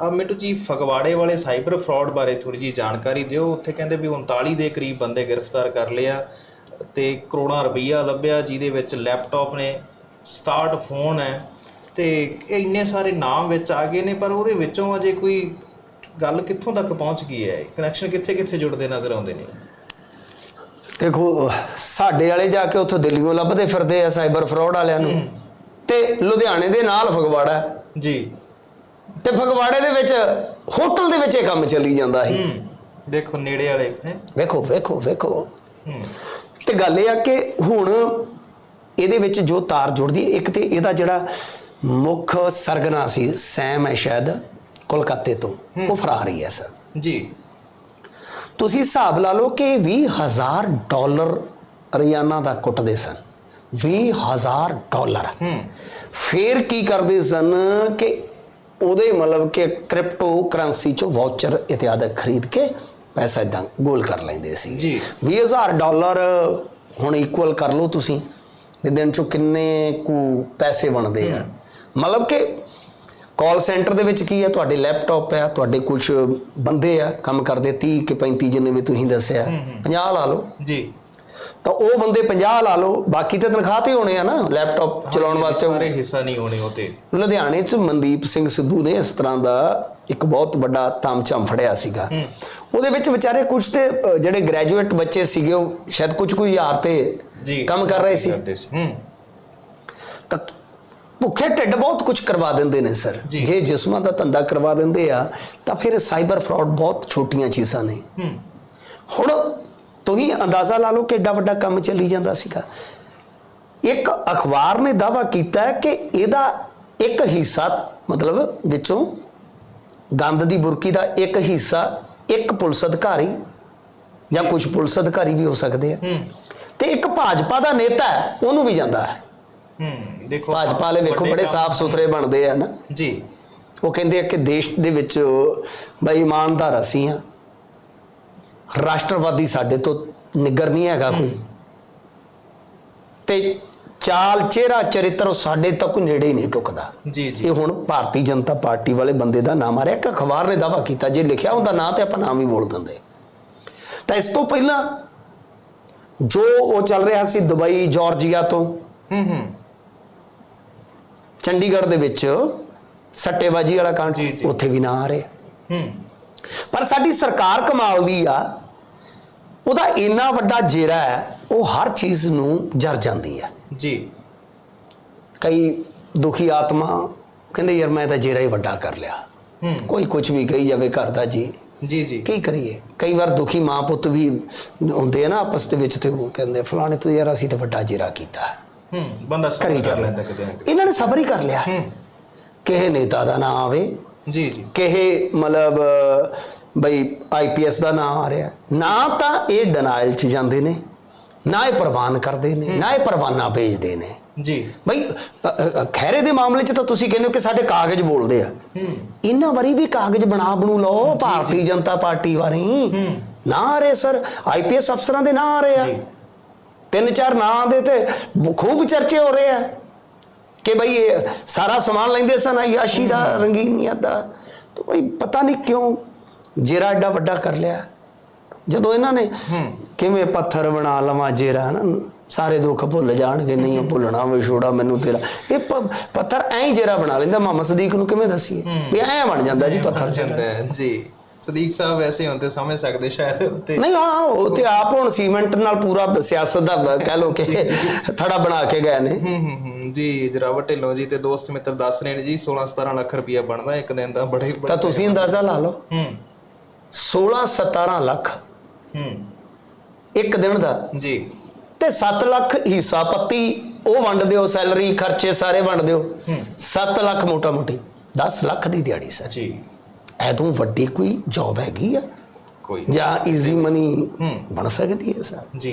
ਆ ਮਿੰਟੂ ਜੀ ਫਗਵਾੜੇ ਵਾਲੇ ਸਾਈਬਰ ਫਰਾਡ ਬਾਰੇ ਥੋੜੀ ਜੀ ਜਾਣਕਾਰੀ ਦਿਓ। ਉੱਥੇ ਕਹਿੰਦੇ ਵੀ 39 ਦੇ ਕਰੀਬ ਬੰਦੇ ਗ੍ਰਿਫਤਾਰ ਕਰ ਲਿਆ ਤੇ ਕਰੋੜਾਂ ਰੁਪਈਆ ਲੱਭਿਆ ਜਿਹਦੇ ਵਿੱਚ ਲੈਪਟਾਪ ਨੇ 67 ਫੋਨ ਹੈ ਤੇ ਇਹ ਇੰਨੇ ਸਾਰੇ ਨਾਮ ਵਿੱਚ ਆ ਗਏ ਨੇ ਪਰ ਉਹਦੇ ਵਿੱਚੋਂ ਅਜੇ ਕੋਈ ਗੱਲ ਕਿੱਥੋਂ ਤੱਕ ਪਹੁੰਚ ਗਈ ਹੈ? ਕਨੈਕਸ਼ਨ ਕਿੱਥੇ ਕਿੱਥੇ ਜੁੜਦੇ ਨਜ਼ਰ ਆਉਂਦੇ ਨੇ? ਦੇਖੋ ਸਾਡੇ ਵਾਲੇ ਜਾ ਕੇ ਉੱਥੋਂ ਦਿੱਲੀੋਂ ਲੱਭਦੇ ਫਿਰਦੇ ਆ ਸਾਈਬਰ ਫਰਾਡ ਵਾਲਿਆਂ ਨੂੰ ਤੇ ਲੁਧਿਆਣੇ ਦੇ ਨਾਲ ਫਗਵਾੜਾ। ਜੀ। ਤੇ ਫਗਵਾੜੇ ਦੇ ਵਿੱਚ ਹੋਟਲ ਦੇ ਵਿੱਚ ਇਹ ਕੰਮ ਚੱਲੀ ਜਾਂਦਾ ਸੀ। ਦੇਖੋ ਨੇੜੇ ਵਾਲੇ ਵੇਖੋ ਵੇਖੋ ਵੇਖੋ। ਤੇ ਗੱਲ ਇਹ ਆ ਕਿ ਹੁਣ ਇਹਦੇ ਵਿੱਚ ਜੋ ਤਾਰ ਜੁੜਦੀ ਇੱਕ ਤੇ ਇਹਦਾ ਜਿਹੜਾ ਮੁੱਖ ਸਰਗਨਾ ਸੀ ਸੈਮ ਹੈ ਸ਼ਾਇਦ ਕੋਲਕਾਤੇ ਤੋਂ। ਉਹ ਫਰਾਰ ਹੀ ਹੈ ਸਰ। ਜੀ। ਤੁਸੀਂ ਹਿਸਾਬ ਲਾ ਲਓ ਕਿ 20000 ਡਾਲਰ ਰੋਜ਼ਾਨਾ ਦਾ ਕੁੱਟਦੇ ਸਨ। 20000 ਡਾਲਰ। ਹੂੰ। ਫੇਰ ਕੀ ਕਰਦੇ ਸਨ ਕਿ ਉਹਦੇ ਮਤਲਬ ਕਿ ਕ੍ਰਿਪਟੋ ਕਰੰਸੀ ਚੋਂ ਵਾਊਚਰ ਇਤਿਆਦਿ ਖਰੀਦ ਕੇ ਪੈਸਾ ਇਦਾਂ ਗੋਲ ਕਰ ਲੈਂਦੇ ਸੀ। ਜੀ। 20000 ਡਾਲਰ ਹੁਣ ਇਕੁਅਲ ਕਰ ਲਓ ਤੁਸੀਂ ਵੀ ਦਿਨ ਚੋਂ ਕਿੰਨੇ ਕੁ ਪੈਸੇ ਬਣਦੇ ਆ। ਮਤਲਬ ਕਿ ਕਾਲ ਸੈਂਟਰ ਦੇ ਵਿੱਚ ਕੀ ਹੈ ਤੁਹਾਡੇ ਲੈਪਟਾਪ ਹੈ ਤੁਹਾਡੇ ਕੁਝ ਬੰਦੇ ਆ ਕੰਮ ਕਰਦੇ 30 ਕਿ 35 ਜਿੰਨੇ ਵੀ ਤੁਸੀਂ ਦੱਸਿਆ 50 ਲਾ ਲਓ। ਜੀ। ਤਾਂ ਉਹ ਬੰਦੇ 50 ਲਾ ਲਓ ਬਾਕੀ ਤਾਂ ਤਨਖਾਹ ਤੇ ਹੋਣੇ ਆ ਨਾ ਲੈਪਟਾਪ ਚਲਾਉਣ ਵਾਸਤੇ। ਸਾਰੇ ਹਿੱਸਾ ਨਹੀਂ ਹੋਣੇ ਉਹ ਤੇ। ਲੁਧਿਆਣੇ 'ਚ ਮਨਦੀਪ ਸਿੰਘ ਸਿੱਧੂ ਨੇ ਇਸ ਤਰ੍ਹਾਂ ਦਾ ਇੱਕ ਬਹੁਤ ਵੱਡਾ ਤਾਮਝਾਮ ਫੜਿਆ ਸੀਗਾ। ਉਹਦੇ ਵਿੱਚ ਵਿਚਾਰੇ ਕੁਝ ਤੇ ਜਿਹੜੇ ਗ੍ਰੈਜੂਏਟ ਬੱਚੇ ਸੀਗੇ ਉਹ ਸ਼ਾਇਦ ਕੁਝ ਕੁ ਹਜ਼ਾਰ ਤੇ ਕੰਮ ਕਰ ਰਹੇ ਸੀ। ਤਾਂ ਭੁੱਖੇ ਢਿੱਡ ਬਹੁਤ ਕੁਝ ਕਰਵਾ ਦਿੰਦੇ ਨੇ ਸਰ। ਜੀ। ਜਿਸਮਾਂ ਦਾ ਧੰਦਾ ਕਰਵਾ ਦਿੰਦੇ ਆ ਤਾਂ ਫਿਰ ਸਾਈਬਰ ਫਰਾਡ ਬਹੁਤ ਛੋਟੀਆਂ ਚੀਜ਼ਾਂ ਨੇ। ਹੂੰ। ਹੁਣ ਤੁਸੀਂ ਅੰਦਾਜ਼ਾ ਲਾ ਲਓ ਕਿ ਏਡਾ ਵੱਡਾ ਕੰਮ ਚੱਲੀ ਜਾਂਦਾ ਸੀਗਾ। ਇੱਕ ਅਖਬਾਰ ਨੇ ਦਾਵਾ ਕੀਤਾ ਕਿ ਇਹਦਾ ਇੱਕ ਹਿੱਸਾ ਮਤਲਬ ਵਿੱਚੋਂ ਗੰਦ ਦੀ ਬੁਰਕੀ ਦਾ ਇੱਕ ਹਿੱਸਾ ਇੱਕ ਪੁਲਿਸ ਅਧਿਕਾਰੀ ਜਾਂ ਕੁਝ ਪੁਲਿਸ ਅਧਿਕਾਰੀ ਵੀ ਹੋ ਸਕਦੇ ਆ। ਤੇ ਇੱਕ ਭਾਜਪਾ ਦਾ ਨੇਤਾ ਹੈ ਉਹਨੂੰ ਵੀ ਜਾਂਦਾ ਹੈ। ਹੂੰ ਦੇਖੋ ਭਾਜਪਾ ਵਾਲੇ ਵੇਖੋ ਬੜੇ ਸਾਫ਼ ਸੁਥਰੇ ਬਣਦੇ ਆ ਨਾ। ਜੀ। ਉਹ ਕਹਿੰਦੇ ਆ ਕਿ ਦੇਸ਼ ਦੇ ਵਿੱਚ ਬਈ ਇਮਾਨਦਾਰ ਅਸੀਂ ਆ ਰਾਸ਼ਟਰਵਾਦੀ ਸਾਡੇ ਤੋਂ ਨਿੱਗਰ ਨਹੀਂ ਹੈਗਾ ਕੋਈ। ਤੇ ਚਾਲ ਚਿਹਰਾ ਚਰਿੱਤਰ ਸਾਡੇ ਤੱਕ ਨੇੜੇ ਹੀ ਨਹੀਂ ਟੁਕਦਾ। ਜੀ ਜੀ। ਇਹ ਹੁਣ ਭਾਰਤੀ ਜਨਤਾ ਪਾਰਟੀ ਵਾਲੇ ਬੰਦੇ ਦਾ ਨਾਮ ਆ ਰਿਹਾ। ਕਿ ਅਖਬਾਰ ਨੇ ਦਾਵਾ ਕੀਤਾ ਜੇ ਲਿਖਿਆ ਹੁੰਦਾ ਨਾਂ ਤੇ ਆਪਾਂ ਨਾਮ ਹੀ ਬੋਲ ਦਿੰਦੇ। ਤਾਂ ਇਸ ਤੋਂ ਪਹਿਲਾਂ ਜੋ ਉਹ ਚੱਲ ਰਿਹਾ ਸੀ ਦੁਬਈ ਜਾਰਜੀਆ ਤੋਂ ਹੂੰ ਹੂੰ। ਚੰਡੀਗੜ੍ਹ ਦੇ ਵਿੱਚ ਸੱਟੇਬਾਜੀ ਵਾਲਾ ਕਾਂਡ। ਉੱਥੇ ਵੀ ਨਾ ਆ ਰਹੇ। ਹੂੰ। ਪਰ ਸਾਡੀ ਸਰਕਾਰ ਕਮਾਲ ਦੀ ਆ। ਉਹਦਾ ਇੰਨਾ ਵੱਡਾ ਜੇਰਾ ਹੈ ਉਹ ਹਰ ਚੀਜ਼ ਨੂੰ ਜਰ ਜਾਂਦੀ ਹੈ। ਜੀ। ਕਈ ਦੁਖੀ ਆਤਮਾ ਕਹਿੰਦੇ ਯਾਰ ਮੈਂ ਤਾਂ ਜੇਰਾ ਹੀ ਵੱਡਾ ਕਰ ਲਿਆ। ਹੂੰ। ਕੋਈ ਕੁਝ ਵੀ ਕਹੀ ਜਾਵੇ ਘਰ ਦਾ ਜੀ। ਜੀ ਜੀ। ਕੀ ਕਰੀਏ? ਕਈ ਵਾਰ ਦੁਖੀ ਮਾਂ ਪੁੱਤ ਵੀ ਹੁੰਦੇ ਆ ਨਾ ਆਪਸ ਦੇ ਵਿੱਚ ਤੇ ਉਹ ਕਹਿੰਦੇ ਫਲਾਣੇ ਤੋਂ ਯਾਰ ਅਸੀਂ ਤਾਂ ਵੱਡਾ ਜੇਰਾ ਕੀਤਾ ਹੂੰ। ਬੰਦਾ ਸਬਰ ਕਰੀ ਕਿਤੇ ਇਹਨਾਂ ਨੇ ਸਬਰ ਹੀ ਕਰ ਲਿਆ। ਹੂੰ। ਕਿਸੇ ਨੇਤਾ ਦਾ ਨਾਂ ਆਵੇ। ਜੀ ਜੀ। ਕਿਹੇ ਮਤਲਬ ਬਈ ਆਈਪੀਐਸ ਦਾ ਨਾਮ ਆ ਰਿਹਾ। ਨਾ ਤਾਂ ਇਹ ਡਨਾਇਲ ਚ ਜਾਂਦੇ ਨੇ ਨਾ ਇਹ ਪ੍ਰਵਾਨ ਕਰਦੇ ਨੇ ਨਾ ਇਹ ਪਰਵਾਨਾ ਭੇਜਦੇ ਨੇ। ਜੀ। ਬਈ ਖੈਰੇ ਦੇ ਮਾਮਲੇ 'ਚ ਤਾਂ ਤੁਸੀਂ ਕਹਿੰਦੇ ਹੋ ਕਿ ਸਾਡੇ ਕਾਗਜ਼ ਬੋਲਦੇ ਆ। ਇਹਨਾਂ ਵਾਰੀ ਵੀ ਕਾਗਜ਼ ਬਣਾ ਬਣੂ ਲਓ ਭਾਰਤੀ ਜਨਤਾ ਪਾਰਟੀ ਵਾਰੀ। ਨਾ ਆ ਰਹੇ ਸਰ ਆਈਪੀਐਸ ਅਫਸਰਾਂ ਦੇ ਨਾਂ ਆ ਰਹੇ ਆ। ਤਿੰਨ ਚਾਰ ਨਾਂ ਦੇ ਤੇ ਖੂਬ ਚਰਚੇ ਹੋ ਰਹੇ ਆ ਕਿ ਬਈ ਇਹ ਸਾਰਾ ਸਮਾਨ ਲੈਂਦੇ ਸਨ ਆਯਾਸ਼ੀ ਦਾ ਰੰਗੀਨੀਅਤ ਦਾ ਤਾਂ ਬਈ ਪਤਾ ਨਹੀਂ ਕਿਉਂ ਜੇਰਾ ਐਡਾ ਵੱਡਾ ਕਰ ਲਿਆ। ਜਦੋਂ ਇਹਨਾਂ ਨੇ ਕਿਵੇਂ ਪੱਥਰ ਬਣਾ ਲਵਾਂ ਜੇਰਾ ਨਾ ਸਾਰੇ ਦੁੱਖ ਭੁੱਲ ਜਾਣਗੇ। ਨਹੀਂ ਉਹ ਭੁੱਲਣਾ ਵੇ ਛੋੜਾ ਮੈਨੂੰ ਤੇਰਾ। ਇਹ ਪੱਥਰ ਐਂ ਜੇਰਾ ਬਣਾ ਲੈਂਦਾ। ਮੁਹੰਮਦ ਸਦੀਕ ਨੂੰ ਕਿਵੇਂ ਦੱਸੀਏ? ਵੀ ਐਂ ਬਣ ਜਾਂਦਾ ਜੀ ਪੱਥਰ ਜਾਂਦਾ ਜੀ। ਸਦੀਕ ਸਾਹਿਬ ਹੁਣ ਤੇ ਸਮਝ ਸਕਦੇ ਸ਼ਾਇਦ ਤੇ ਨਹੀਂ ਹਾਂ ਉਹ ਤੇ ਆਪ ਹੁਣ ਸੀਮੈਂਟ ਨਾਲ ਪੂਰਾ ਸਿਆਸਤ ਦਾ ਕਹਿ ਲੋ ਕਿ ਥੜਾ ਬਣਾ ਕੇ ਗਏ ਨੇ। ਹੂੰ ਹੂੰ ਜੀ ਜਰਾਵਰ ਢਿੱਲੋਂ ਜੀ ਤੇ ਦੋਸਤ ਮਿੱਤਰ ਦੱਸ ਰਹੇ ਨੇ ਜੀ 16 17 ਲੱਖ ਰੁਪਇਆ ਬਣਦਾ ਇੱਕ ਦਿਨ ਦਾ। ਬੜੇ ਤਾਂ ਤੁਸੀਂ ਅੰਦਾਜ਼ਾ ਲਾ ਲਓ। ਹੂੰ। 16 17 ਲੱਖ। ਹੂੰ। ਇੱਕ ਦਿਨ ਦਾ। ਜੀ। ਤੇ 7 ਲੱਖ ਹਿੱਸਾ ਪੱਤੀ ਉਹ ਵੰਡ ਦਿਓ ਸੈਲਰੀ ਖਰਚੇ ਸਾਰੇ ਵੰਡ ਦਿਓ। 7 ਲੱਖ ਮੋਟਾ ਮੋਟੀ 10 ਲੱਖ ਦੀ ਦਿਹਾੜੀ ਸਰ। ਜੀ। ਐਦੋਂ ਵੱਡੀ ਕੋਈ ਜੌਬ ਹੈਗੀ ਆ? ਕੋਈ ਜਾਂ ਈਜ਼ੀ ਮਨੀ। ਬਣ ਸਕਦੀ ਹੈ ਸਰ? ਜੀ।